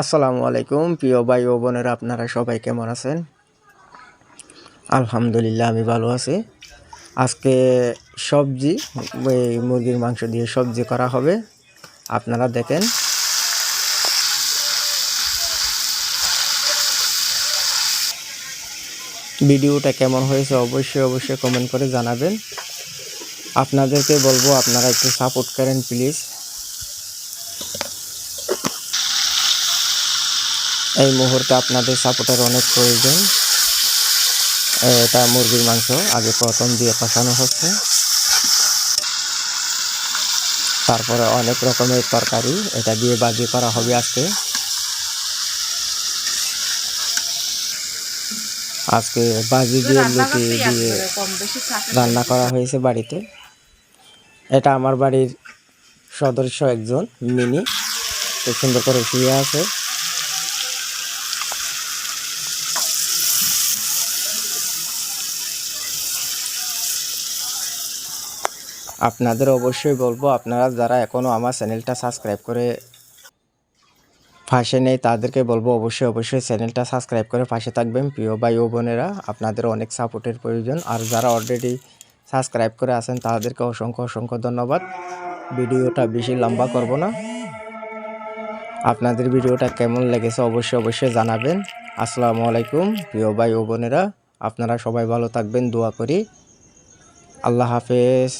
আসসালামু আলাইকুম, প্রিয় ভাই ও বোনেরা, আপনারা সবাই কেমন আছেন? আলহামদুলিল্লাহ, আমি ভালো আছি। আজকে সবজি, এই মুরগির মাংস দিয়ে সবজি করা হবে। আপনারা দেখেন। ভিডিওটা কেমন হয়েছে অবশ্যই অবশ্যই কমেন্ট করে জানাবেন। আপনাদেরকে বলব, আপনারা একটু সাপোর্ট করেন প্লিজ এই মুহূর্তে আপনাদের সাপোর্টের অনেক প্রয়োজন। এটা মুরগির মাংস আগে প্রথম দিয়ে কষানো হচ্ছে। তারপরে অনেক রকমের তরকারি এটা দিয়ে বাজি করা হবে আজকে। আজকে বাজি দিয়ে লুটি দিয়ে রান্না করা হয়েছে বাড়িতে। এটা আমার বাড়ির সদস্য একজন মিনি। খুব সুন্দর করে শুয়ে আছে। আপনাদের অবশ্যই বলব, আপনারা যারা এখনও আমার চ্যানেলটা সাবস্ক্রাইব করে পাশে নেই, তাদেরকে বলব অবশ্যই অবশ্যই চ্যানেলটা সাবস্ক্রাইব করে পাশে থাকবেন। প্রিয় ভাই ও বোনেরা, আপনাদের অনেক সাপোর্টের প্রয়োজন। আর যারা অলরেডি সাবস্ক্রাইব করে আছেন, তাদেরকে অসংখ্য অসংখ্য ধন্যবাদ। ভিডিওটা বেশি লম্বা করব না। আপনাদের ভিডিওটা কেমন লেগেছে অবশ্যই অবশ্যই জানাবেন। আসসালামু আলাইকুম, প্রিয় ভাই ও বোনেরা, আপনারা সবাই ভালো থাকবেন, দোয়া করি। আল্লাহ হাফেজ।